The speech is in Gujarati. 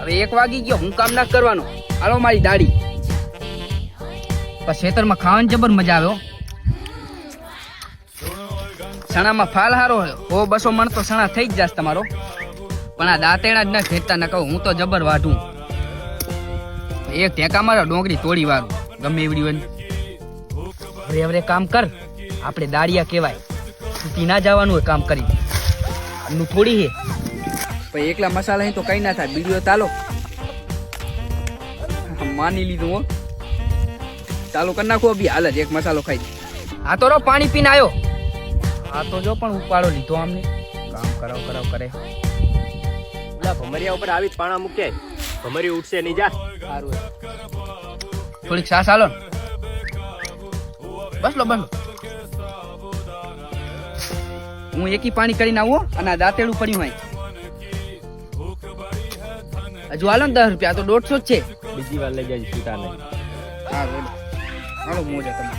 હવે એક વાગી ગયો હું કામ ના કરવાનો. હાલો મારી દાડી પછી ખેતરમાં ખાવાની જબર મજા આવ્યો સણામાં ફાલ હારો હો બસો મણ તો સણા થઈ જ જાશ તમારો. પણ આ દાંતેણા જ ના ખેંચતા ન કહું હું તો જબર વાઢું. એક ટેકા મારો ડોંગરી તોડી વારું ગમે એવડી હોય. હવે હવે કામ કર. આપણે દાડિયા કહેવાય. છૂટી ના જવાનું હોય કામ કરી થોડી હે પછી એકલા મસાલા અહીં તો કઈ ના થાય. બીજો તાલો માની લીધું હો. ચાલુ કરી નાખો બી હાલ જ એક મસાલો ખાઈ આ તો રો પાણી પીને આવ્યો આ તો જો પણ ઉપાડો લીધો આમને. કામ કરાવ કરાવ કરે. ઓલા ભમરિયા ઉપર આવી જ પાણા મૂકે. ભમરી ઉઠશે નહીં જા. સારું થોડીક સાસ હાલો ને. બસ લો બસ હું એકી પાણી કરીને આવું અને આ દાંતેડું પડ્યું હોય હજુ હાલો ને દસ રૂપિયા તો દોઢસો જ છે. બીજી વાર લઈ જાય છૂટા નહીં. સારું હાલો હાલો મોજા તમે